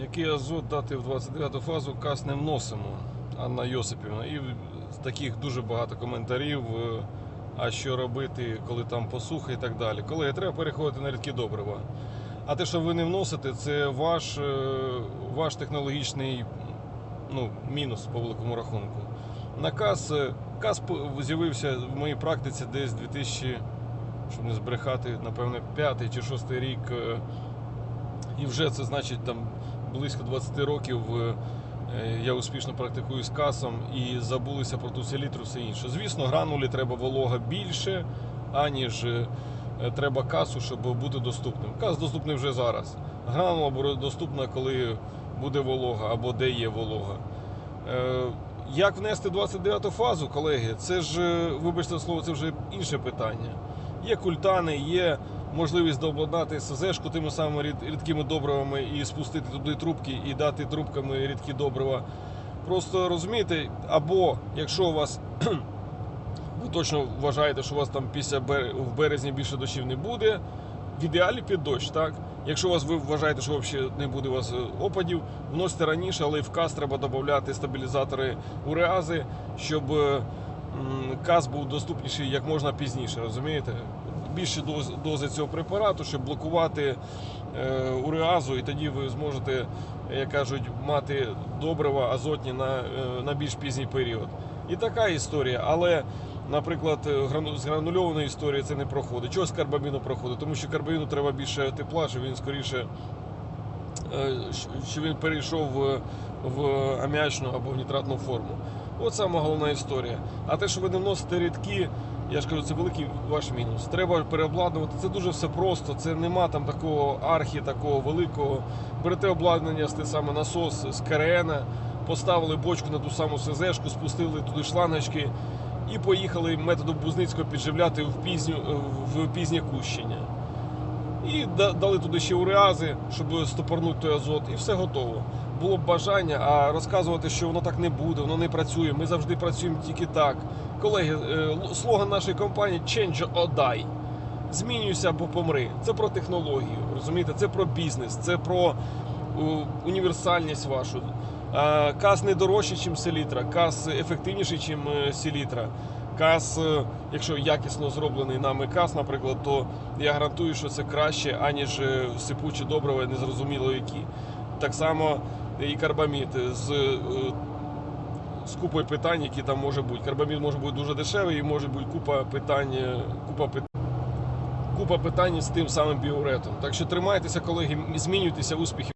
Який азот дати в 29 фазу каз не вносимо, Анна Йосипівна. І таких дуже багато коментарів. е, А що робити, коли там посуха і так далі. Колеги, треба переходити на рідкі добрива. А те, що ви не вносите, це ваш, е, ваш технологічний ну, мінус по великому рахунку. Наказ, е, каз з'явився в моїй практиці десь 2000, щоб не збрехати, напевне, 5 чи 6 рік. е, І вже це значить там близько 20 років е, я успішно практикую з касом і забулися про ту селітру, все інше. Звісно, гранулі треба волога більше, аніж е, треба касу, щоб бути доступним. Кас доступний вже зараз. Гранула буде доступна, коли буде волога або де є волога. Е, Як внести 29 фазу, колеги? Це ж, вибачте слово, це вже інше питання. Є культани, є можливість дообладнати СЗшку тими самими рід- рідкими добривами і спустити туди трубки і дати трубками рідкі добрива. Просто розумієте, або якщо у вас ви точно вважаєте, що у вас там після в березні більше дощів не буде. В ідеалі під дощ, так? Якщо вас ви вважаєте, що взагалі не буде у вас е, опадів, вносите раніше, але в каз треба додати стабілізатори уреази, щоб е, каз був доступніший як можна пізніше, розумієте? Більше доз, дози цього препарату, щоб блокувати е, уреазу, і тоді ви зможете, як кажуть, мати добрива азотні на, е, на більш пізній період. І така історія, але. Наприклад, е, грану- з гранульованої історії це не проходить. Чого з карбаміну проходить? Тому що карбаміну треба більше тепла, щоб він скоріше е, щоб він перейшов в, в аміачну або в нітратну форму. От сама головна історія. А те, що ви не вносите рідкі, я ж кажу, це великий ваш мінус. Треба переобладнувати. Це дуже все просто. Це нема там такого архі, такого великого. Берете обладнання, те саме насос з КРН, поставили бочку на ту саму СЗшку, спустили туди шлангочки і поїхали методом Бузницького підживляти в пізню в пізнє кущення. І дали туди ще уреази, щоб стопорнути той азот, і все готово. Було б бажання, а розказувати, що воно так не буде, воно не працює. Ми завжди працюємо тільки так. Колеги, е, слоган нашої компанії Change or die. Змінюйся або помри. Це про технологію, розумієте? Це про бізнес, це про е, універсальність вашу. Е, Каз не дорожчий, ніж селітра, каз ефективніший, ніж селітра. Каз, е, якщо якісно зроблений нами каз, наприклад, то я гарантую, що це краще, аніж е, сипучі добрива, незрозуміло які. Так само і карбамід з, е, з купою питань, які там може бути. Карбамід може бути дуже дешевий і може бути купа питань, купа. Купа питань з тим самим біоретом. Так що тримайтеся, колеги, змінюйтеся, успіхів.